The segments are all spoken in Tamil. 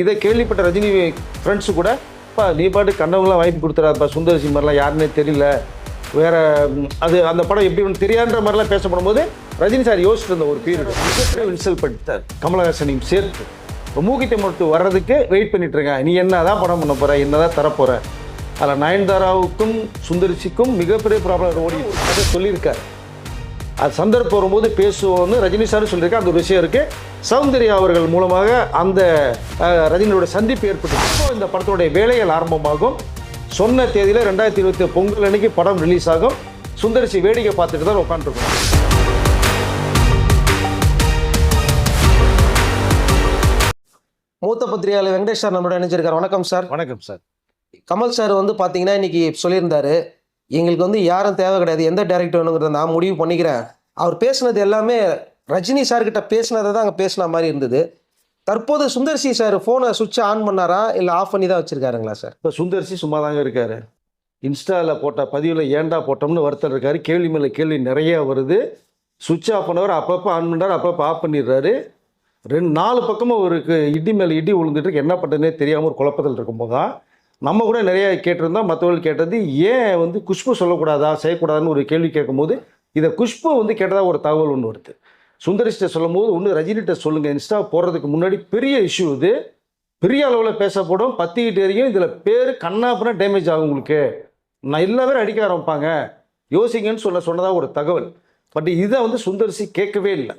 இதை கேள்விப்பட்ட ரஜினி ஃப்ரெண்ட்ஸு கூட பா நீ பாட்டு கண்டவங்களாம் வாய்ப்பு கொடுத்துறாருப்பா சுந்தர மாதிரிலாம் யாருன்னே தெரியல. வேற அது அந்த படம் எப்படி ஒன்று தெரியான்ற மாதிரிலாம் பேசப்படும் போது ரஜினி சார் யோசிச்சுட்டு இருந்த ஒரு பீரியட் மிகப்பெரிய இன்சல்ட் பண்ணிட்டார். கமலஹாசனையும் சேர்த்து. இப்போ மூக்கித்தை மட்டும் வர்றதுக்கு வெயிட் பண்ணிட்டு இருக்கேன். நீ என்ன தான் படம் பண்ண போற? என்னதான் தரப்போகிற அதில் நயன்தாராவுக்கும் சுந்தரிசிக்கும் மிகப்பெரிய ப்ராப்ளம் ஓடி அதை சொல்லியிருக்காரு. அது சந்தர்ப்பம் வரும்போது பேசுவோம்னு ரஜினி சார் சொல்லியிருக்காரு. அந்த ஒரு விஷயம் இருக்கு. சௌந்தர்யா அவர்கள் மூலமாக அந்த ரஜினியோட சந்திப்பு ஏற்பட்டு இப்போ இந்த படத்தோடைய வேலைகள் ஆரம்பமாகும். சொன்ன தேதியில் ரெண்டாயிரத்தி இருபத்தி பொங்கல் அன்னைக்கு படம் ரிலீஸ் ஆகும். சுந்தரிசி வேடிக்கை பார்த்துட்டு தான் உட்காந்துருக்கோம் மூத்த பத்திரிகையாளர் வெங்கடேஷ் சார் நம்மளோட இணைஞ்சிருக்காரு. வணக்கம் சார். வணக்கம் சார். கமல் சார் வந்து பார்த்தீங்கன்னா இன்னைக்கு சொல்லியிருந்தாரு. எங்களுக்கு வந்து யாரும் தேவை கிடையாது. எந்த டேரக்டர் வேணுங்கிறத நான் முடிவு பண்ணிக்கிறேன். அவர் பேசுனது எல்லாமே ரஜினி சார்கிட்ட பேசினதை தான் அங்கே பேசின மாதிரி இருந்தது. தற்போது சுந்தர்சி சார் ஃபோனை சுவிட்ச் ஆன் பண்ணாரா? இல்லை ஆஃப் பண்ணி தான் வச்சுருக்காருங்களா சார் இப்போ சுந்தர்சி சும்மா தாங்க இருக்காரு. இன்ஸ்டாவில் போட்ட பதிவில் ஏன்டா போட்டோம்னு ஒருத்தர் இருக்காரு. கேள்வி மேலே கேள்வி நிறைய வருது. சுவிட்ச் ஆஃப் பண்ணவர் அப்பப்போ ஆன் பண்ணுறாரு அப்பப்போ ஆஃப் பண்ணிடுறாரு. ரெண்டு நாலு பக்கமும் அவருக்கு இடி மேலே இடி விழுந்துட்டு என்ன பண்ணுறதுனே தெரியாமல் ஒரு குழப்பத்தில் இருக்கும்போது தான் நம்ம கூட நிறைய கேட்டிருந்தோம் மற்றவர்கள் கேட்டது ஏன் வந்து குஷ்பு சொல்லக்கூடாதா செய்யக்கூடாதுன்னு ஒரு கேள்வி கேட்கும்போது இதை குஷ்பு வந்து கேட்டதாக ஒரு தகவல் ஒன்று வருது. சுந்தரிஷ்ட சொல்லும் போது ஒன்று ரஜினிகிட்ட சொல்லுங்கள் இன்ஸ்டா போடுறதுக்கு முன்னாடி பெரிய இஷ்யூ இது. பெரிய அளவில் பேசப்படும் பத்திக்கிட்டு வரைக்கும் இதில் பேர் கண்ணாப்புனா டேமேஜ் ஆகும் உங்களுக்கு. நான் எல்லா பேரும் அடிக்க ஆரம்பிப்பாங்க. யோசிங்கன்னு சொல்ல சொன்னதாக ஒரு தகவல். பட் இதை வந்து சுந்தரிசி கேட்கவே இல்லை.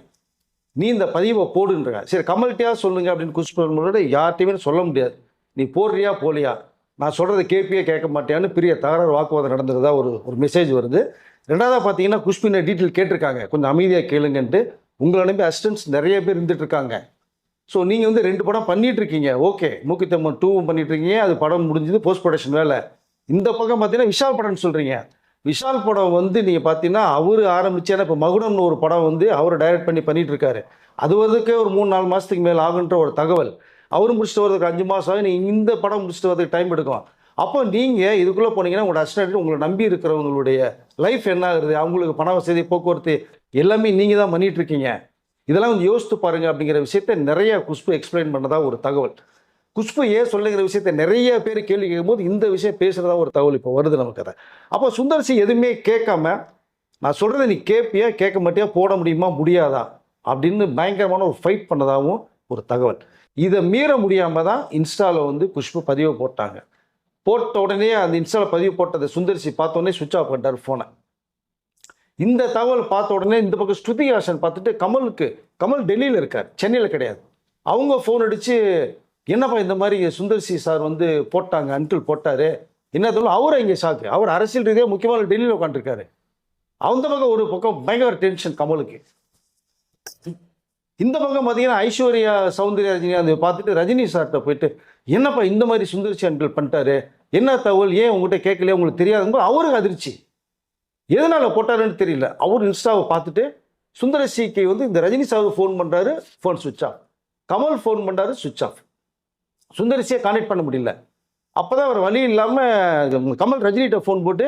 நீ இந்த பதிவை போடுன்ற. சரி கமல்கிட்டயா சொல்லுங்க அப்படின்னு குஷ்பு முன்னாடி யார்ட்டையுமே சொல்ல முடியாது. நீ போடுறியா போலியா நான் சொல்கிறத கேபியே கேட்க மாட்டேன்னு பெரிய தகராறு வாக்குவாதம் நடந்ததா ஒரு ஒரு மெசேஜ் வருது. ரெண்டாவதாக பார்த்தீங்கன்னா குஷ்பின டீட்டெயில் கேட்டிருக்காங்க. கொஞ்சம் அமைதியாக கேளுங்கன்ட்டு. உங்களை அனுப்பி அசிஸ்டன்ஸ் நிறைய பேர் இருந்துட்டு இருக்காங்க ஸோ நீங்கள் வந்து ரெண்டு படம் பண்ணிகிட்ருக்கீங்க இருக்கீங்க ஓகே மூக்கித்தம்மன் டூவும் பண்ணிட்டு இருக்கீங்க அது படம் முடிஞ்சது போஸ்ட் ப்ரொடக்ஷன் வேலை. இந்த பக்கம் பார்த்தீங்கன்னா விஷால் படம்னு சொல்கிறீங்க விஷால் படம் வந்து நீங்கள் பார்த்தீங்கன்னா அவர் ஆரம்பிச்சேன்னா இப்போ மகுடம்னு ஒரு படம் வந்து அவர் டைரக்ட் பண்ணி பண்ணிகிட்ருக்காரு இருக்காரு அது வரதுக்கே ஒரு மூணு நாலு மாதத்துக்கு மேலே ஆகுன்ற ஒரு தகவல். அவர் முடிச்சுட்டு வரதுக்கு அஞ்சு மாதம் ஆகும் நீங்கள் இந்த படம் முடிச்சுட்டு வரதுக்கு டைம் எடுக்கும் அப்போ நீங்கள் இதுக்குள்ளே போனீங்கன்னா உங்களோட அசிஸ்டன்ட் உங்களை நம்பி இருக்கிறவங்களுடைய லைஃப் என்ன ஆகுது அவங்களுக்கு பண வசதி போக்குவரத்து எல்லாமே நீங்கள் தான் பண்ணிகிட்ருக்கீங்க இருக்கீங்க. இதெல்லாம் வந்து யோசித்து பாருங்க அப்படிங்கிற விஷயத்த நிறைய குஷ்பு எக்ஸ்பிளைன் பண்ணதா ஒரு தகவல். குஷ்பு ஏன் சொல்லுங்கிற விஷயத்த நிறைய பேர் கேள்வி கேட்கும்போது இந்த விஷயம் பேசுகிறதா ஒரு தகவல் இப்போ வருது நமக்கு அதை. அப்போ சுந்தர்சி எதுவுமே கேட்காம நான் சொல்கிறத நீ கேட்பியா கேட்க மாட்டியா போட முடியுமா முடியாதா? அப்படின்னு பயங்கரமான ஒரு ஃபைட் பண்ணதாகவும் ஒரு தகவல். இதை மீற முடியாமல் தான் இன்ஸ்டாவில் வந்து குஷ்பு பதிவை போட்டாங்க. போட்ட உடனே அந்த இன்ஸ்டாவில் பதிவு போட்டதை சுந்தரிசி பார்த்த உடனே சுவிட்ச் ஆஃப் பண்ணிட்டார் ஃபோனை இந்த தகவல் பார்த்த உடனே இந்த பக்கம் ஸ்ருதி ஹாசன் பார்த்துட்டு கமலுக்கு கமல் டெல்லியில் இருக்கார் சென்னையில் கிடையாது. அவங்க ஃபோன் அடித்து என்னப்பா இந்த மாதிரி சுந்தர்சி சார் வந்து போட்டாங்க அன்கிள் போட்டார். என்ன தோணும் அவர் இங்கே சாக்கு அவர் அரசியல் ரீதியாக முக்கியமான டெல்லியில் உட்காந்துருக்காரு அந்த பக்கம் ஒரு பக்கம் பயங்கர டென்ஷன் கமலுக்கு. இந்த பக்கம் பார்த்தீங்கன்னா ஐஸ்வர்யா சௌந்தர்யா ரஜினி அதை பார்த்துட்டு ரஜினி சார்கிட்ட போயிட்டு என்னப்பா இந்த மாதிரி சுந்தர்சி அன்கிள் பண்ணிட்டாரு? என்ன தகவல்? ஏன் உங்ககிட்ட கேட்கலையே? உங்களுக்கு தெரியாதும்போது அவருக்கு அதிர்ச்சி. எதனால் போட்டாருன்னு தெரியல. அவர் இன்ஸ்டாவை பார்த்துட்டு சுந்தரசிக்கு வந்து இந்த ரஜினி சாருக்கு ஃபோன் பண்ணுறாரு ஃபோன் சுவிட்ச் ஆஃப் கமல் ஃபோன் பண்ணுறாரு சுவிட்ச் ஆஃப் சுந்தரசியை கான்டெக்ட் பண்ண முடியல. அப்போ தான் அவர் வழி இல்லாமல் கமல் ரஜினிகிட்ட ஃபோன் போட்டு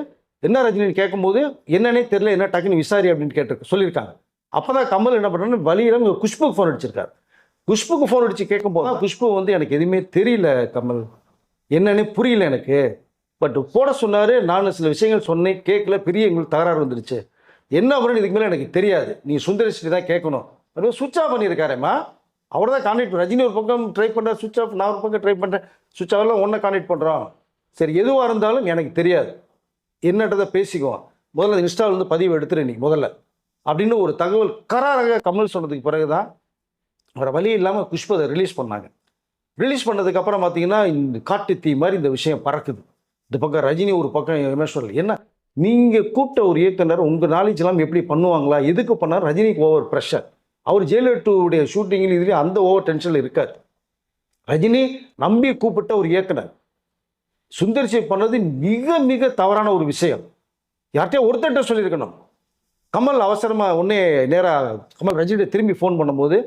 என்ன ரஜினின்னு கேட்கும்போது என்னன்னே தெரியல என்ன டக்குன்னு விசாரி அப்படின்னு கேட்டு சொல்லியிருக்காங்க. அப்போ தான் கமல் என்ன பண்ணுறாரு வழியில் குஷ்புக்கு ஃபோன் அடிச்சிருக்காரு. குஷ்புக்கு ஃபோன் அடித்து கேட்கும்போது தான் குஷ்பு வந்து எனக்கு எதுவுமே தெரியல கமல். என்னன்னே புரியல எனக்கு. பட் போட சொன்னார் நான் சில விஷயங்கள் சொன்னேன் கேட்கல பெரிய எங்களுக்கு தகராறு வந்துருச்சு என்ன பண்ணு இதுக்கு மேலே எனக்கு தெரியாது. நீ சுந்தரேஷ்டி தான் கேட்கணும். சுவிட்ச் ஆஃப் பண்ணியிருக்காரேம்மா. அவர் தான் கான்டெக்ட் ரஜினி ஒரு பக்கம் ட்ரை பண்ணுறார் சுவிட்ச் ஆஃப் நான் ஒரு பக்கம் ட்ரை பண்ணுறேன் சுவிட்ச் ஆஃப்லாம் ஒன்றை கான்டெக்ட் பண்ணுறோம் சரி எதுவாக இருந்தாலும் எனக்கு தெரியாது. என்னன்றதை பேசிக்குவோம். முதல்ல இன்ஸ்டாவில் வந்து பதிவு எடுத்துரு நீ முதல்ல. அப்படின்னு ஒரு தகவல் கராராக கமல் சொன்னதுக்கு பிறகு தான் வேறு வழி இல்லாமல் புஷ்பதை ரிலீஸ் பண்ணாங்க. ரிலீஸ் பண்ணதுக்கப்புறம் பார்த்தீங்கன்னா இந்த காட்டு தீ மாதிரி இந்த விஷயம் பறக்குது. இந்த பக்கம் ரஜினி ஒரு பக்கம் எமேஸ்வரில் என்ன நீங்கள் கூப்பிட்ட ஒரு இயக்குனர் உங்கள் நாலேஜ் எல்லாம் எப்படி பண்ணுவாங்களா? எதுக்கு பண்ணார்? ரஜினிக்கு ஓவர் ப்ரெஷர் அவர் ஜெயலலிதாவுடைய ஷூட்டிங்கில் இதுலேயும் அந்த ஓவர் டென்ஷனில் இருக்காது ரஜினி நம்பி கூப்பிட்ட ஒரு இயக்குனர். சுந்தர்சி பண்ணது மிக மிக தவறான ஒரு விஷயம். யார்கிட்டயும் ஒருத்தர்கிட்ட சொல்லியிருக்கணும். கமல் அவசரமாக உடனே நேராக கமல் ரஜினியை திரும்பி ஃபோன் பண்ணும்போது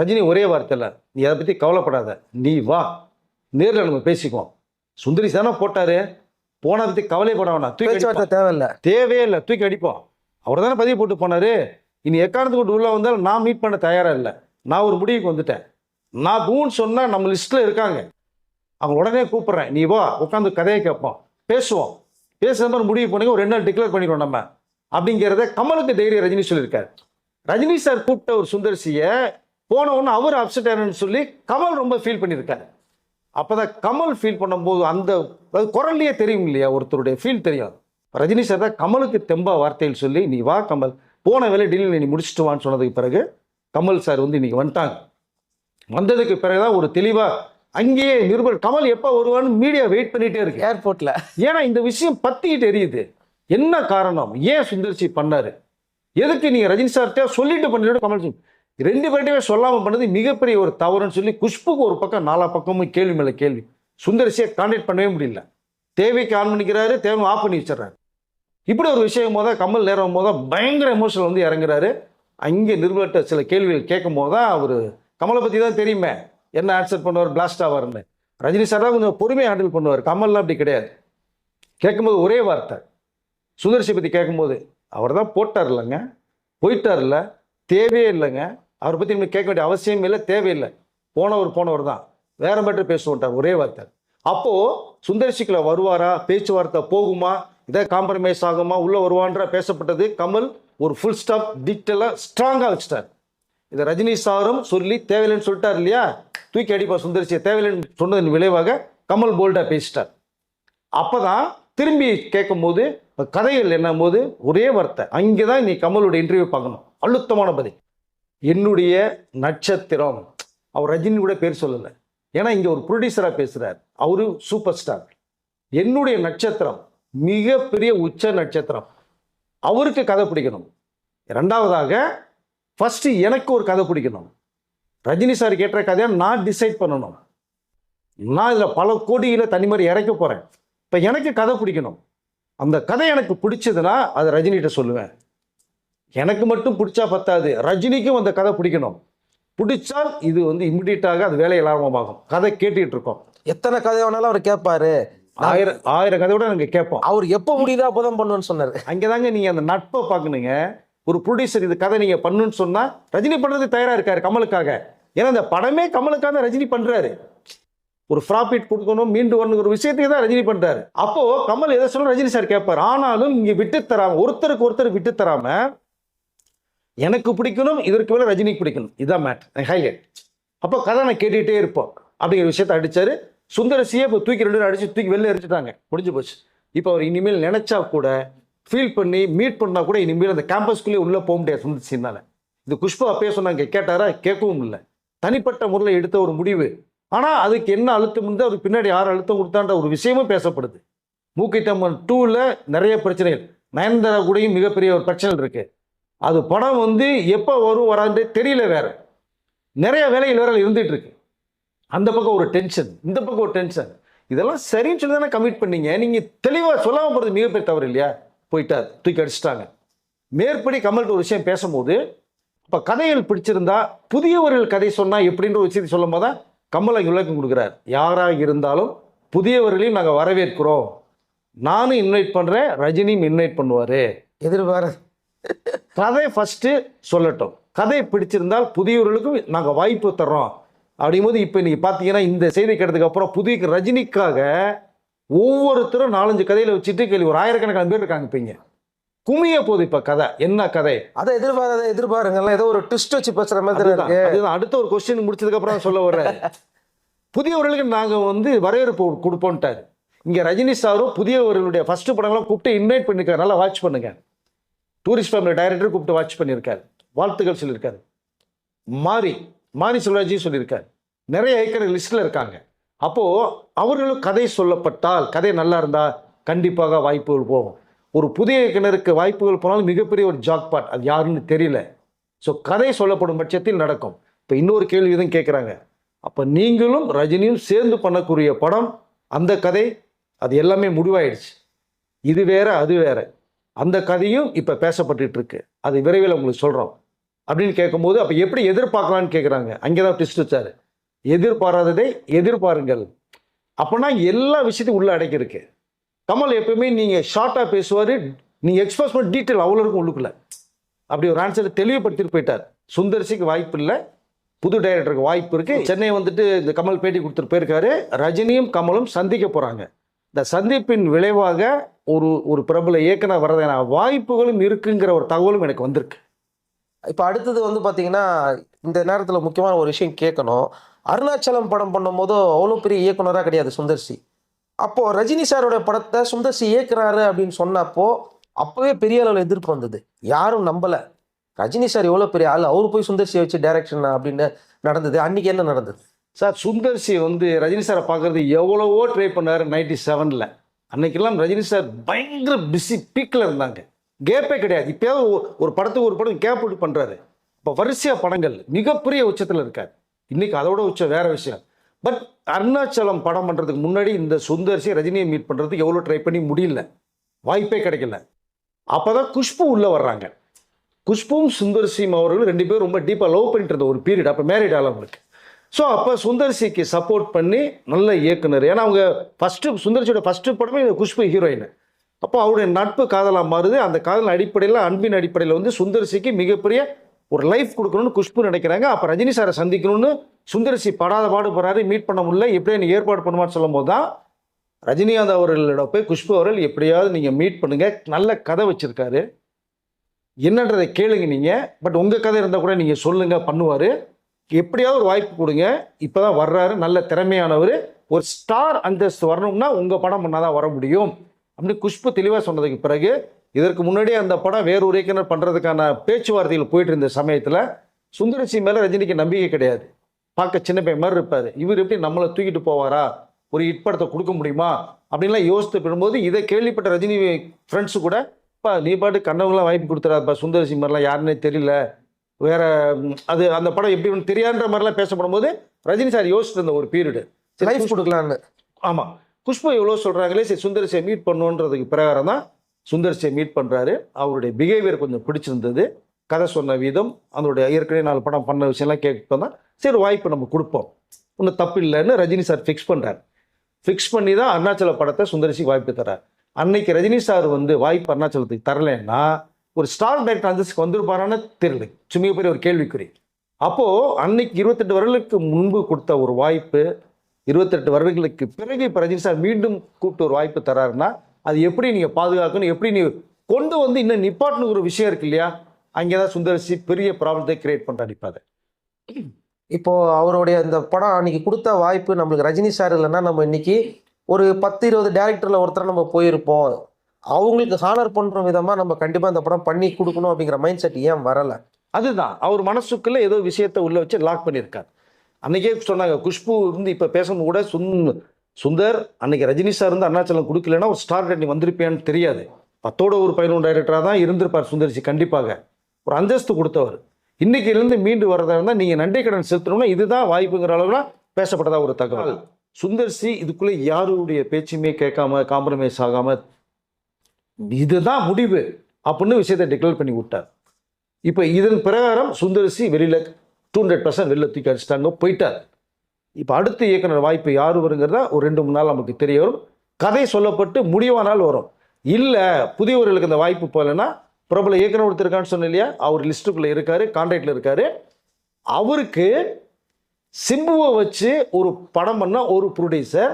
ரஜினி ஒரே வார்த்தையில் நீ அதை பற்றி கவலைப்படாத நீ வா நேரில் நம்ம பேசிக்குவோம். சுந்தரி தானே போட்டாரு. போனதை பற்றி கவலைப்பட வேணாம். தூக்கி. தேவையில்லை. தேவையே இல்லை தூக்கி அடிப்போம். அவர் தானே பதிவு போட்டு போனாரு. இனி எக்காரணத்து கொண்டு உள்ள வந்தாலும் நான் மீட் பண்ண தயாராக இல்லை. நான் ஒரு முடிவுக்கு வந்துட்டேன். நான் பூன்னு சொன்னால் நம்ம லிஸ்ட்டில் இருக்காங்க. அவங்க உடனே கூப்பிட்றேன். நீ வா உட்காந்து கதையை கேட்போம். பேசுவோம். பேசுகிற மாதிரி முடிவு பண்ணுங்க ஒரு ரெண்டு நாள் டிக்ளேர் பண்ணிடுவோம் நம்ம. அப்படிங்கிறத கமலுக்கு தைரியம் ரஜினி சொல்லியிருக்காரு. ரஜினி சார் கூப்பிட்ட ஒரு சுந்தர்சியை போன உடனே அவர் அப்செட் ஆனன்னு சொல்லி கமல் ரொம்ப ஃபீல் பண்ணியிருக்காரு. அப்பதான் கமல் ஃபீல் பண்ணும்போது அந்த குரல்லையே தெரியும் இல்லையா ஒருத்தருடைய ஃபீல் தெரியும் ரஜினி சார் தான் கமலுக்கு தெம்பா வார்த்தையில் சொல்லி நீ வா கமல் போன வேலை டீலில் நீ முடிச்சுட்டு வான்னு சொன்னதுக்கு பிறகு கமல் சார் வந்து இன்னைக்கு வந்துட்டாங்க. வந்ததுக்கு பிறகுதான் ஒரு தெளிவா அங்கேயே நிருபர் கமல் எப்போ வருவான்னு மீடியா வெயிட் பண்ணிட்டே இருக்கு. ஏர்போர்ட்ல ஏன்னா இந்த விஷயம் பத்திக்கிட்டு எரியுது. என்ன காரணம்? ஏன் சுந்தர்சி பண்ணாரு? எதுக்கு நீங்க ரஜினி சார்கிட்ட சொல்லிட்டு பண்ணிட்டு கமல் சிங் ரெண்டு பேர்ட்டையுமே சொல்லாமல் பண்ணது மிகப்பெரிய ஒரு தவறுன்னு சொல்லி குஷ்புக்கு ஒரு பக்கம் நாலா பக்கமும் கேள்வி மேலே கேள்வி. சுந்தரிசியை கான்டாக்ட் பண்ணவே முடியல. தேவைக்கு ஆன் பண்ணிக்கிறாரு தேவை ஆஃப் பண்ணி வச்சிடறாரு. இப்படி ஒரு விஷயம் போது கமல் நேரம் போது பயங்கர எமோஷனல் வந்து இறங்குறாரு. அங்கே நிறுவன சில கேள்விகள் கேட்கும் போது தான் அவர் கமலை பற்றி தான் தெரியுமே? என்ன ஆன்சர் பண்ணுவார்? பிளாஸ்ட் ஆவார்னு ரஜினி சார் தான் கொஞ்சம் பொறுமையாக ஹேண்டில் பண்ணுவார். கமல்லாம் அப்படி கிடையாது. கேட்கும்போது ஒரே வார்த்தை. சுதர்சி பற்றி கேட்கும்போது அவர் தான் போட்டார் இல்லைங்க போயிட்டார்ல. தேவையே இல்லைங்க. அவரை பற்றி நம்ம கேட்க வேண்டிய அவசியம் இல்லை தேவையில்லை போனவர் போனவர் தான் வேற மட்டும் பேசுவோன்ட்டார் ஒரே வார்த்தை. அப்போது சுந்தர்சிக்குள்ள வருவாரா? பேச்சுவார்த்தை போகுமா? இதை காம்ப்ரமைஸ் ஆகுமா? உள்ளே வருவான்ற பேசப்பட்டது? கமல் ஒரு ஃபுல் ஸ்டாப் டீட்டெயிலாக ஸ்ட்ராங்காக வச்சுட்டார். இதை ரஜினி சாரும் சொல்லி தேவையில்லைன்னு சொல்லிட்டார் இல்லையா? தூக்கி அடிப்பா சுந்தர்சியை தேவையில்லைன்னு சொன்னதன் விளைவாக கமல் போல்டாக பேசிட்டார். அப்பதான் திரும்பி கேட்கும்போது இப்போ கதைகள் என்னும் போது ஒரே வார்த்தை. அங்கே தான் நீ கமலோட இன்டர்வியூ பார்க்கணும். அழுத்தமான பதில். என்னுடைய நட்சத்திரம். அவர் ரஜினி கூட பேர் சொல்லலை. ஏன்னா இங்கே ஒரு ப்ரொடியூசராக பேசுகிறார் அவரு சூப்பர் ஸ்டார் என்னுடைய நட்சத்திரம் மிகப்பெரிய உச்ச நட்சத்திரம். அவருக்கு கதை பிடிக்கணும். ரெண்டாவதாக ஃபஸ்ட்டு எனக்கு ஒரு கதை பிடிக்கணும். ரஜினி சார் கேட்ட கதையை நான் டிசைட் பண்ணணும். நான் இதில் பல கோடியில் தனி மாதிரி இறக்க போகிறேன் இப்போ எனக்கு கதை பிடிக்கணும். அந்த கதை எனக்கு பிடிச்சதுன்னா அதை ரஜினிகிட்ட சொல்லுவேன். எனக்கு மட்டும் பிடிச்சா பத்தாது. ரஜினிக்கும் அந்த கதை பிடிக்கணும். பிடிச்சால் இது வந்து இம்மிடியட்டாக அது வேலை ஆரம்பமாகும். கதை கேட்டுக்கிட்டு இருக்கோம். எத்தனை கதை வேணாலும் அவர் கேட்பாரு. ஆயிரம் ஆயிரம் கதையோட நாங்கள் கேட்போம். அவர் எப்போ முடியுதோ அப்போதான் பண்ணுவேன்னு சொன்னாரு. அங்கே தாங்க நீங்கள் அந்த நட்பை பார்க்கணுங்க. ஒரு ப்ரொடியூசர் இது கதை நீங்கள் பண்ணுன்னு சொன்னால் ரஜினி பண்ணுறது தயாராக இருக்காரு கமலுக்காக. ஏன்னா இந்த படமே கமலுக்காக தான் ரஜினி பண்ணுறாரு ஒரு ப்ராஃபிட் கொடுக்கணும் மீண்டு வரணுங்கிற ஒரு விஷயத்தையே தான் ரஜினி பண்ணுறாரு அப்போ கமல் எதை சொல்ல ரஜினி சார் கேட்பார். ஆனாலும் இங்கே விட்டு தராம ஒருத்தருக்கு ஒருத்தர் விட்டு தராம எனக்கு பிடிக்கணும் இதற்கு மேலே ரஜினிக்கு பிடிக்கணும். இதுதான் மேட் ஹைலைட் அப்போ கதை நான் கேட்டுகிட்டே இருப்போம். அப்படிங்கிற விஷயத்தை அடித்தார் சுந்தரசியே இப்போ தூக்கி ரெண்டு பேரும் அடிச்சு தூக்கி வெளில எரிச்சிட்டாங்க. முடிஞ்சு போச்சு. இப்போ அவர் இனிமேல் நினைச்சா கூட ஃபீல் பண்ணி மீட் பண்ணால் கூட இனிமேல் அந்த கேம்பஸ்குள்ளே உள்ளே போக முடியாது சுந்தரசினால இது குஷ்பா அப்பயே சொன்னாங்க கேட்டாரா? கேட்கவும் இல்லை. தனிப்பட்ட முறையில் எடுத்த ஒரு முடிவு. ஆனால் அதுக்கு என்ன அழுத்தம் இருந்தால் அதுக்கு பின்னாடி யார் அழுத்தம் கொடுத்தான்ற ஒரு விஷயமும் பேசப்படுது. மூக்கைத்தம்மன் டூவில் நிறைய பிரச்சனைகள். நயன்தாரா கூடயும் மிகப்பெரிய ஒரு பிரச்சனை இருக்குது அது படம் வந்து எப்போ வரும் வராது தெரியல வேறு. நிறைய வேலைகள் வேற இருந்துகிட்டு இருக்கு. அந்த பக்கம் ஒரு டென்ஷன் இந்த பக்கம் ஒரு டென்ஷன் இதெல்லாம் சரின்னு சொல்லி தானே கமிட் பண்ணீங்க. நீங்கள் தெளிவாக சொல்லாமல் போகிறது மிகப்பெரிய தவறு இல்லையா? போயிட்டார் தூக்கி அடிச்சிட்டாங்க. மேற்படி கமல்கிட்ட ஒரு விஷயம் பேசும்போது இப்போ கதைகள் பிடிச்சிருந்தா புதியவர்கள் கதை சொன்னால் எப்படின்ற ஒரு விஷயத்தை சொல்லும் போது தான் கமல் அங்கே விளக்கம் கொடுக்குறார். யாராக இருந்தாலும் புதியவர்களையும் நாங்கள் வரவேற்கிறோம். நானும் இன்வைட் பண்ணுறேன் ரஜினியும் இன்வைட் பண்ணுவார். எதிர்பார கதை ஃபஸ்ட்டு சொல்லட்டும். கதை பிடிச்சிருந்தால் புதியவர்களுக்கும் நாங்கள் வாய்ப்பு தர்றோம். அப்படிங்கும்போது இப்போ நீங்கள் பார்த்தீங்கன்னா இந்த செய்தி கேட்டதுக்கு அப்புறம் புதிய ரஜினிக்காக ஒவ்வொருத்தரும் நாலஞ்சு கதையில் வச்சுட்டு கேள்வி ஒரு ஆயிரக்கணக்கான பேர் இருக்காங்க இப்போ இங்கே. குமிய போகுது இப்போ கதை என்ன கதை? அதை எதிர்பாராத எதிர்பாருங்கலாம் ஏதோ ஒரு ட்விஸ்ட் வச்சு பேசுற மாதிரி இருக்கு. அதுதான். அடுத்த ஒரு கொஸ்டின் முடிச்சதுக்கு அப்புறம் சொல்ல வர்றாரு புதியவர்களுக்கு நாங்க வந்து வரவேற்பு கொடுப்போம்ட்டாரு. இங்க ரஜினி சாரும் புதியவர்களுடைய ஃபர்ஸ்ட் படங்களாம் கூப்பிட்டு இன்வைட் பண்ணிருக்காரு. நல்லா வாட்ச் பண்ணுங்க. டூரிஸ்ட் ஃபேமிலி டைரக்டர் கூப்பிட்டு வாட்ச் பண்ணியிருக்காரு வாழ்த்துக்கள் சொல்லியிருக்காரு. மாரி மாரி செல்வராஜி சொல்லியிருக்காரு. நிறைய ஐக்கர் லிஸ்ட்ல இருக்காங்க. அப்போ அவர்களும் கதை சொல்லப்பட்டால் கதை நல்லா இருந்தா கண்டிப்பாக வாய்ப்புகள் போகும். ஒரு புதிய இயக்குனருக்கு வாய்ப்புகள் போனாலும் மிகப்பெரிய ஒரு ஜாக்பாட் அது யாருன்னு தெரியல. ஸோ கதை சொல்லப்படும் பட்சத்தில் நடக்கும். இப்போ இன்னொரு கேள்வி தான் கேட்குறாங்க அப்போ நீங்களும் ரஜினியும் சேர்ந்து பண்ணக்கூடிய படம் அந்த கதை அது எல்லாமே முடிவாயிடுச்சு. இது வேற அது வேற. அந்த கதையும் இப்போ பேசப்பட்டு இருக்கு அது விரைவில் உங்களுக்கு சொல்கிறோம் அப்படின்னு கேட்கும்போது அப்போ எப்படி எதிர்பார்க்கலான்னு கேட்குறாங்க அங்கே தான் ட்விஸ்ட் வச்சார். எதிர்பாராததை எதிர்பாருங்கள். அப்போனா எல்லா விஷயத்தையும் உள்ள அடக்கியிருக்கு. கமல் எப்பயுமே நீங்கள் ஷார்ட்டாக பேசுவார் நீங்கள் எக்ஸ்பிரஸ் பண்ண டீட்டெயில் அவ்வளோ இருக்கும் உள்ளுக்குள்ள. அப்படி ஒரு ஆன்சரை தெளிவுபடுத்திட்டு போயிட்டார். சுந்தர்சிக்கு வாய்ப்பு இல்லை. புது டைரக்டருக்கு வாய்ப்பு இருக்குது சென்னை வந்துட்டு இந்த கமல் பேட்டி கொடுத்துட்டு போயிருக்காரு. ரஜினியும் கமலும் சந்திக்க போகிறாங்க இந்த சந்திப்பின் விளைவாக ஒரு ஒரு பிரபல இயக்குனர் வரதான வாய்ப்புகளும் இருக்குங்கிற ஒரு தகவலும் எனக்கு வந்திருக்கு. இப்போ அடுத்தது வந்து பார்த்தீங்கன்னா இந்த நேரத்தில் முக்கியமான ஒரு விஷயம் கேட்கணும். அருணாச்சலம் படம் பண்ணும்போது அவ்வளோ பெரிய இயக்குனராக கிடையாது சுந்தர்சி. அப்போது ரஜினி சாரோட படத்தை சுந்தர்சி இயக்குறாரு அப்படின்னு சொன்னப்போ அப்போவே பெரிய அளவில் எதிர்ப்பு வந்தது. யாரும் நம்பலை. ரஜினி சார் எவ்வளோ பெரிய ஆள்? அவர் போய் சுந்தர்சியை வச்சு டைரக்ஷன் அப்படின்னு நடந்தது. அன்னைக்கு என்ன நடந்தது? சார் சுந்தர்சி வந்து ரஜினி சாரை பார்க்கறது எவ்வளவோ ட்ரை பண்ணார் நைன்டி செவனில் அன்னைக்கெல்லாம் ரஜினி சார் பயங்கர பிஸி பீக்கில் இருந்தாங்க. கேப்பே கிடையாது. இப்போயாவது ஒரு- ஒரு படத்துக்கு ஒரு படம் கேப் விட்டு பண்ணுறாரு இப்போ வரிசையாக படங்கள் மிகப்பெரிய உச்சத்தில் இருக்கார். இன்னைக்கு அதோட உச்சம் வேறு விஷயம். பட் அருணாச்சலம் படம் பண்ணுறதுக்கு முன்னாடி இந்த சுந்தர்சி ரஜினியை மீட் பண்ணுறதுக்கு எவ்வளோ ட்ரை பண்ணி முடியல. வாய்ப்பே கிடைக்கல. அப்போ தான் குஷ்பு உள்ளே வர்றாங்க. குஷ்பும் சுந்தர்சியும் அவர்கள் ரெண்டு பேரும் ரொம்ப டீப்பாக லவ் பண்ணிட்டு இருந்த ஒரு பீரியட் அப்போ மேரிட் ஆகல அவங்களுக்கு. ஸோ அப்போ சுந்தர்சிக்கு சப்போர்ட் பண்ணி நல்ல இயக்குனர். ஏன்னா அவங்க ஃபஸ்ட்டு சுந்தர்சியோட ஃபஸ்ட்டு படமே இந்த குஷ்பு ஹீரோயின் அப்போ அவருடைய நட்பு காதலாக மாறுது. அந்த காதல் அடிப்படையில் அன்பின் அடிப்படையில் வந்து சுந்தர்சிக்கு மிகப்பெரிய ஒரு லைஃப் கொடுக்கணும்னு குஷ்பு நினைக்கிறாங்க. அப்போ ரஜினி சாரை சந்திக்கணும்னு சுந்தரசி படாத பாடு மீட் பண்ண முடியல. எப்படியே ஏற்பாடு பண்ணுவான்னு சொல்லும்போது தான் ரஜினிகாந்த் அவர்களோட போய் குஷ்பு அவர்கள் எப்படியாவது நீங்கள் மீட் பண்ணுங்கள் நல்ல கதை வச்சுருக்காரு. என்னன்றதை கேளுங்க நீங்கள் பட் உங்கள் கதை இருந்தால் கூட நீங்கள் சொல்லுங்க பண்ணுவார். எப்படியாவது ஒரு வாய்ப்பு கொடுங்க. இப்போ தான் வர்றாரு. நல்ல திறமையானவர். ஒரு ஸ்டார் அந்தஸ்து வரணும்னா உங்கள் படம் பண்ணால் தான் வர முடியும். அப்படின்னு குஷ்பு தெளிவாக சொன்னதுக்கு பிறகு இதற்கு முன்னாடியே அந்த படம் வேறு ஒரு இயக்குனர் பண்ணுறதுக்கான பேச்சுவார்த்தைகள் போயிட்டு இருந்த சமயத்தில் சுந்தரசி மேலே ரஜினிக்கு நம்பிக்கை கிடையாது. பார்க்க சின்ன பையன் மாதிரி இருப்பார். இவர் எப்படி நம்மளை தூக்கிட்டு போவாரா? ஒரு ஹிட் படத்தை கொடுக்க முடியுமா? அப்படின்லாம் யோசித்து பெறும்போது இதை கேள்விப்பட்ட ரஜினி ஃப்ரெண்ட்ஸு கூட பா நீ பாட்டு கண்டவங்களாம் வாய்ப்பு கொடுத்துறாப்பா சுந்தரசி மாதிரிலாம் யாருன்னே தெரியல. வேற அது அந்த படம் எப்படி ஒன்று தெரியாதுன்ற மாதிரிலாம் பேசப்படும் போது ரஜினி சார் யோசிச்சுட்டு இருந்த ஒரு பீரியடு லைஃப் கொடுக்கலான்னு ஆமாம் குஷ்பு எவ்வளோ சொல்கிறாங்களே சரி சுந்தரசியை மீட் பண்ணுன்றதுக்கு பிரகாரம் தான் சுந்தரசியை மீட் பண்ணுறாரு அவருடைய பிஹேவியர் கொஞ்சம் பிடிச்சிருந்தது. கதை சொன்ன விதம் அதனுடைய ஏற்கனவே நாலு படம் பண்ண விஷயம்லாம் கேட்போம் சரி வாய்ப்பு நம்ம கொடுப்போம். ஒன்றும் தப்பு இல்லைன்னு ரஜினி சார் ஃபிக்ஸ் பண்ணுறாரு ஃபிக்ஸ் பண்ணி தான் அருணாச்சல படத்தை சுந்தரசி வாய்ப்பு தரார் அன்னைக்கு ரஜினி சார் வந்து வாய்ப்பு அருணாச்சலத்துக்கு தரலைன்னா ஒரு ஸ்டார் டைரக்டர் அந்தஸ்துக்கு வந்திருப்பாரான்னு தெரியல. சும்மா பெரிய ஒரு கேள்விக்குறி. அப்போது அன்னைக்கு இருபத்தெட்டு வருடங்களுக்கு முன்பு கொடுத்த ஒரு வாய்ப்பு இருபத்தெட்டு வருடங்களுக்கு பிறகு இப்போ ரஜினி சார் மீண்டும் கூப்பிட்டு ஒரு வாய்ப்பு தராருன்னா அது எப்படி நீங்கள் பாதுகாக்கணும்? எப்படி நீ கொண்டு வந்து இன்னும் நிப்பாட்டுன்னு ஒரு விஷயம் இருக்கு இல்லையா? அங்கே தான் சுந்தரசி பெரிய ப்ராப்ளத்தை கிரியேட் பண்ணுறாரு இப்போ அதை அவருடைய இந்த படம் அன்னைக்கு கொடுத்த வாய்ப்பு நம்மளுக்கு ரஜினி சார் இல்லைன்னா நம்ம இன்னைக்கு ஒரு பத்து இருபது டேரக்டரில் ஒருத்தர் நம்ம போயிருப்போம். அவங்களுக்கு ஹானர் பண்ணுற விதமாக நம்ம கண்டிப்பாக இந்த படம் பண்ணி கொடுக்கணும் அப்படிங்கிற மைண்ட் செட் ஏன் வரலை? அதுதான். அவர் மனசுக்குள்ளே ஏதோ விஷயத்தை உள்ளே வச்சு லாக் பண்ணியிருக்கார். அன்றைக்கே சொன்னாங்க குஷ்பு இருந்து இப்போ பேசும்போது கூட சுந் சுந்தர் அன்னைக்கு ரஜினி சார் இருந்து அருணாச்சலம் கொடுக்கலன்னா ஒரு ஸ்டார் நீ வந்திருப்பியான்னு தெரியாது. பத்தோட ஒரு பதினொன்று டைரக்டராக தான் இருந்திருப்பார் சுந்தரிசி கண்டிப்பாக. ஒரு அந்தஸ்து கொடுத்தவர். இன்னைக்கிலிருந்து மீண்டு வரதா இருந்தால் நீங்கள் நன்றி கடன் செலுத்தணும்னா இதுதான் வாய்ப்புங்கிற அளவுலாம் பேசப்பட்டதா ஒரு தகவல். சுந்தர்சி இதுக்குள்ளே யாருடைய பேச்சுமே கேட்காம காம்ப்ரமைஸ் ஆகாம இதுதான் முடிவு அப்படின்னு விஷயத்தை டிக்ளேர் பண்ணி விட்டார். இப்போ இதன் பிரகாரம் சுந்தரசி வெளியில் டூ ஹண்ட்ரட் பர்சன்ட் வெளில தூக்கி அடிச்சிட்டாங்க போயிட்டார். இப்போ அடுத்த இயக்குனர் வாய்ப்பு யார் வருங்கிறதா ஒரு ரெண்டு மூணு நாள் நமக்கு தெரிய வரும். கதை சொல்லப்பட்டு முடிவானால் வரும். இல்லை புதியவர்களுக்கு இந்த வாய்ப்பு போகலைன்னா பிரபல இயக்குனர் கொடுத்துருக்கான்னு சொன்ன இல்லையா? அவர் லிஸ்ட்டுக்குள்ளே இருக்காரு கான்ட்ராக்டில் இருக்காரு. அவருக்கு சிம்புவை வச்சு ஒரு படம் பண்ண ஒரு ப்ரொடியூசர்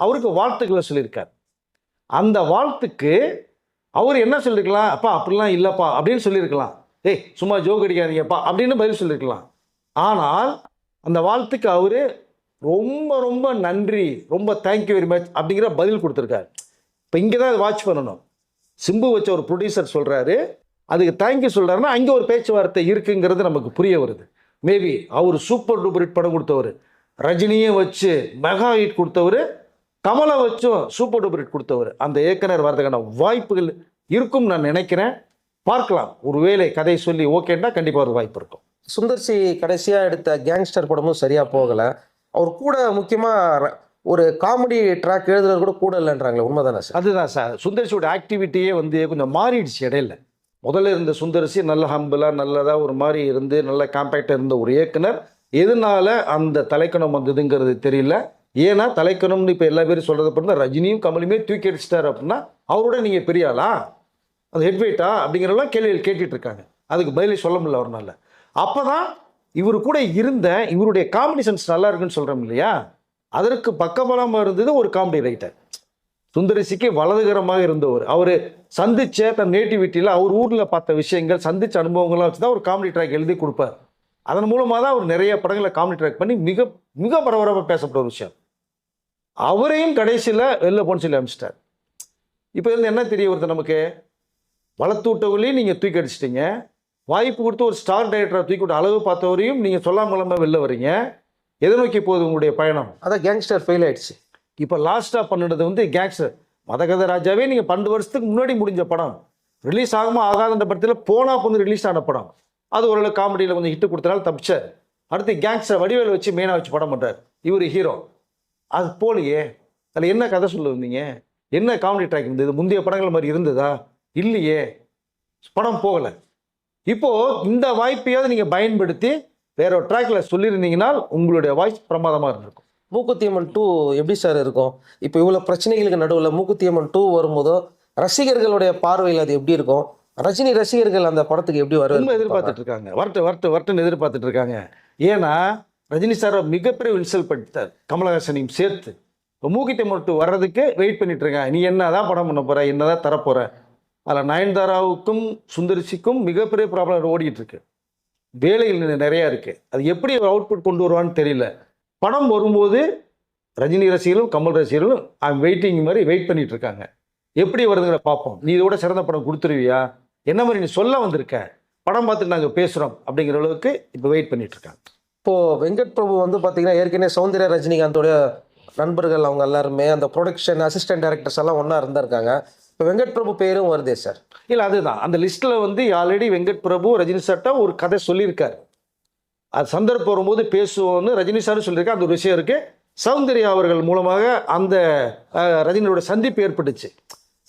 அவருக்கு வாழ்த்துக்களை சொல்லியிருக்கார். அந்த வாழ்த்துக்கு அவர் என்ன சொல்லியிருக்கலாம் அப்பா அப்படிலாம் இல்லைப்பா அப்படின்னு சொல்லியிருக்கலாம். ஏய் சும்மா ஜோக் அடிக்காதீங்கப்பா அப்படின்னு பதில் சொல்லியிருக்கலாம் ஆனால் அந்த வாழ்த்துக்கு அவர் ரொம்ப ரொம்ப நன்றி ரொம்ப தேங்க்யூ வெரி மச் அப்படிங்கிற பதில் கொடுத்துருக்காரு. இப்போ இங்கே தான் வாட்ச் பண்ணணும். சிம்பு வச்ச ஒரு ப்ரொடியூசர் சொல்கிறாரு அதுக்கு தேங்க்யூ சொல்கிறாருன்னா அங்கே ஒரு பேச்சுவார்த்தை இருக்குங்கிறது நமக்கு புரிய வருது. மேபி அவர் சூப்பர் டூப்பர் ஹிட் படம் கொடுத்தவர் ரஜினியை வச்சு மெகா ஹிட் கொடுத்தவர் கமலை வச்சும் சூப்பர் டூப்பர் ஹிட் கொடுத்தவர். அந்த இயக்குனர் வரதுக்கான வாய்ப்புகள் இருக்கும் நான் நினைக்கிறேன். பார்க்கலாம். ஒருவேளை கதை சொல்லி ஓகேன்னா கண்டிப்பாக ஒரு வாய்ப்பு இருக்கும். சுந்தர்சி கடைசியா எடுத்த கேங்ஸ்டர் படமும் சரியா போகல. அவர் கூட முக்கியமா ர- ஒரு காமெடி ட்ராக் எழுதுறது கூட கூட இல்லைன்றாங்களே உண்மைதானே சார்? அதுதான் சார். சுந்தர்சியோட ஆக்டிவிட்டியே வந்து கொஞ்சம் மாறிடுச்சு இடையில. முதல்ல இருந்த சுந்தரசி நல்ல ஹம்பிளாக நல்லதாக ஒரு மாதிரி இருந்து நல்ல காம்பேக்டாக இருந்த ஒரு இயக்குனர். எதனால அந்த தலைக்கணம் வந்ததுங்கிறது தெரியல. ஏன்னா தலைக்கணம்னு இப்போ எல்லா பேரும் சொல்கிறது அப்படின்னா ரஜினியும் கமலுமே தூக்கி அடிச்சிட்டாரு அப்படின்னா அவரோட நீங்கள் பெரிய ஆளா அது ஹெட் அப்படிங்கிறலாம் கேள்விகள் கேட்டுட்டு இருக்காங்க. அதுக்கு பதிலே சொல்ல முடியல அவர்னால. அப்போ தான் இவர் கூட இருந்த இவருடைய காம்படிஷன்ஸ் நல்லா இருக்குன்னு சொல்கிறோம் இல்லையா? அதற்கு பக்கபலமாக இருந்தது ஒரு காமெடி ரைட்டர் சுந்தரசிக்கு வலதுகரமாக இருந்தவர். அவர் சந்தித்த தன் நேட்டிவிட்டியில் அவர் ஊரில் பார்த்த விஷயங்கள் சந்தித்த அனுபவங்கள்லாம் வச்சு தான் ஒரு காமெடி ட்ராக் எழுதி கொடுப்பார். அதன் மூலமாக தான் அவர் நிறைய படங்களை காமெடி ட்ராக் பண்ணி மிக மிக பரபரப்பாக பேசப்பட்ட ஒரு விஷயம். அவரையும் கடைசியில் வெளில போன்னு சொல்லி அனுப்பிச்சிட்டார் இப்போ இருந்து என்ன தெரிய வருது நமக்கு? வளர்த்து விட்டவங்களையும் நீங்கள் தூக்கி அடிச்சிட்டிங்க. வாய்ப்பு கொடுத்து ஒரு ஸ்டார் டைரக்டரை தூக்கி விட்ட அளவு பார்த்தவரையும் நீங்கள் சொல்லாமலாம வெளில வரீங்க எதை நோக்கி போகுது உங்களுடைய பயணம்? அதான் கேங்ஸ்டர் ஃபெயில் ஆயிடுச்சு. இப்போ லாஸ்ட்டாக பண்ணுனது வந்து கேங்ஸ்டர் மதகத ராஜாவே நீங்கள் பன்னெண்டு வருஷத்துக்கு முன்னாடி முடிஞ்ச படம். ரிலீஸ் ஆகாம ஆகாதன்ற படத்தில் போனா பொண்ணு ரிலீஸ் ஆன படம். அது ஓரளவு காமெடியில் கொஞ்சம் ஹிட் கொடுத்தனால தப்பிச்சார். அடுத்து கேங்ஸ்டர் வடிவேல வச்சு மெயினாக வச்சு படம் பண்ணுறார் இவர் ஹீரோ அது போலையே அதில் என்ன கதை சொல்ல வந்தீங்க? என்ன காமெடி ட்ராக் இருந்தது? முந்தைய படங்கள் மாதிரி இருந்ததா? இல்லையே. படம் போகலை. இப்போ இந்த வாய்ப்பையாவது நீங்கள் பயன்படுத்தி வேற ஒரு ட்ராக்ல சொல்லியிருந்தீங்கன்னா உங்களுடைய வாய்ஸ் பிரமாதமாக இருந்திருக்கும். மூக்குத்தியம்மன் டூ எப்படி சார் இருக்கும்? இப்போ இவ்வளோ பிரச்சனைகளுக்கு நடுவில் மூக்குத்தியம்மன் டூ வரும்போதோ ரசிகர்களுடைய பார்வையில் அது எப்படி இருக்கும்? ரஜினி ரசிகர்கள் அந்த படத்துக்கு எப்படி வருவாங்க எதிர்பார்த்துட்டு இருக்காங்க வரட்டு வரட்டு வரட்டுன்னு எதிர்பார்த்துட்டு இருக்காங்க ஏன்னா ரஜினி சார் மிகப்பெரிய வில்சல் படுத்தார் கமலஹாசனையும் சேர்த்து. இப்போ மூக்கித்தை மட்டும் வர்றதுக்கு வெயிட் பண்ணிட்டு இருக்காங்க நீ என்னதான் படம் பண்ண போற? என்னதான் தரப்போற அதில் நயன்தாராவுக்கும் சுந்தரிசிக்கும் மிகப்பெரிய ப்ராப்ளம் ஓடிக்கிட்டு இருக்கு வேலைகள் நிறையா இருக்குது அது எப்படி அவுட்புட் கொண்டு வருவான்னு தெரியல. படம் வரும்போது ரஜினி ரசிகர்களும் கமல் ரசிகர்களும் ஐம் வெயிட்டிங் மாதிரி வெயிட் பண்ணிகிட்டு இருக்காங்க எப்படி வருதுங்கிற பார்ப்போம். நீ இதோட சிறந்த படம் கொடுத்துருவியா? என்ன மாதிரி நீ சொல்ல வந்திருக்க? படம் பார்த்துட்டு நாங்கள் பேசுகிறோம் அப்படிங்கிற அளவுக்கு இப்போ வெயிட் பண்ணிட்டு இருக்காங்க வெங்கட் பிரபு வந்து பார்த்தீங்கன்னா ஏற்கனவே சௌந்தர்யா ரஜினிகாந்தோட நண்பர்கள் அவங்க எல்லாருமே அந்த ப்ரொடக்ஷன் அசிஸ்டன்ட் டேரக்டர்ஸ் எல்லாம் ஒன்றா இருந்திருக்காங்க. இப்போ வெங்கட் பிரபு பேரும் வருதே சார். இல்லை அதுதான். அந்த லிஸ்ட்டில் வந்து ஆல்ரெடி வெங்கட் பிரபு ரஜினி சார்ட்டா ஒரு கதை சொல்லியிருக்காரு. அது சந்தர்ப்பம் வரும்போது பேசுவோம்னு ரஜினி சாரும் சொல்லியிருக்காரு. அந்த ஒரு விஷயம் இருக்கு. சௌந்தர்யா அவர்கள் மூலமாக அந்த ரஜினியோட சந்திப்பு ஏற்பட்டுச்சு.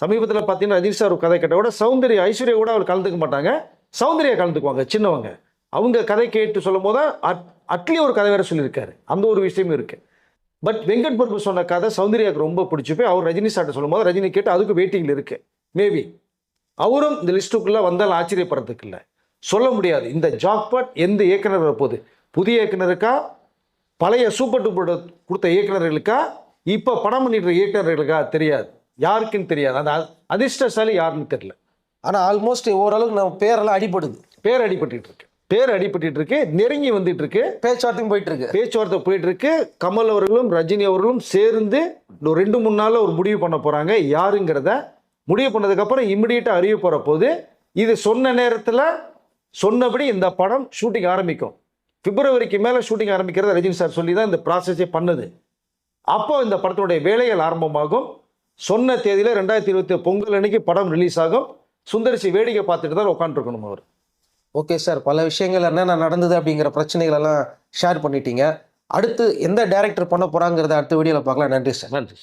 சமீபத்தில் பார்த்தீங்கன்னா ரஜினி சார் ஒரு கதை கேட்ட கூட சௌந்தர்யா ஐஸ்வர்யா கூட அவர் கலந்துக்க மாட்டாங்க. சௌந்தர்யா கலந்துக்குவாங்க சின்னவங்க. அவங்க கதை கேட்டு சொல்லும் போது அட்லி ஒரு கதை வேறு சொல்லியிருக்காரு. அந்த ஒரு விஷயமும் இருக்குது பட் வெங்கட் பிரபு சொன்ன கதை சௌந்தர்யாவுக்கு ரொம்ப பிடிச்சி போய் அவர் ரஜினி சார்ட்ட சொல்லும் போது ரஜினி கேட்டு அதுக்கு வெயிட்டிங்கில் இருக்கு. மேபி அவரும் இந்த லிஸ்ட்டுக்குள்ளே வந்தால் ஆச்சரியப்படுறதுக்கு இல்லை. சொல்ல முடியாது. இந்த ஜாக்பாட் எந்த இயக்குனர் வரப்போகுது? புதிய இயக்குனருக்கா பழைய சூப்பர் டூப்பர் கொடுத்த இயக்குனர்களுக்கா இப்போ படம் பண்ணிட்டு இருக்க இயக்குனர்களுக்கா தெரியாது. யாருக்குன்னு தெரியாது. அந்த அதிர்ஷ்டசாலி யாருன்னு தெரியல. ஆனால் ஆல்மோஸ்ட் ஓரளவுக்கு நம்ம பேரெல்லாம் அடிபடுது. பேர் அடிபட்டு இருக்கு. பேர் அடிபட்டு இருக்கு நெருங்கி வந்துட்டு இருக்கு பேச்சுவார்த்தையும் போயிட்டு இருக்கு பேச்சுவார்த்தை போயிட்டு இருக்கு கமல் அவர்களும் ரஜினி அவர்களும் சேர்ந்து ஒரு ரெண்டு மூணு நாள்ல ஒரு முடிவு பண்ண போறாங்க. யாருங்கிறத முடிவு பண்ணதுக்கப்புறம் இமிடியேட்டாக அறிய போற போது இது சொன்ன நேரத்தில் சொன்னபடி இந்த படம் ஷூட்டிங் ஆரம்பிக்கும். பிப்ரவரிக்கு மேலே ஷூட்டிங் ஆரம்பிக்கிறத ரஜினி சார் சொல்லி தான் இந்த ப்ராசஸே பண்ணுது. அப்போ இந்த படத்தினுடைய வேலைகள் ஆரம்பமாகும். சொன்ன தேதியில் ரெண்டாயிரத்தி இருபத்தி பொங்கல் அன்னைக்கு படம் ரிலீஸ் ஆகும். சுந்தரிசி வேடிக்கை பார்த்துட்டு தான் உட்காந்துருக்கணும் அவர். ஓகே சார் பல விஷயங்கள் என்னென்ன நடந்தது அப்படிங்கிற பிரச்சனைகள் எல்லாம் ஷேர் பண்ணிட்டீங்க. அடுத்து எந்த டேரக்டர் பண்ண போகிறாங்கிறத அடுத்த வீடியோவில் பார்க்கலாம். நன்றி சார். நன்றி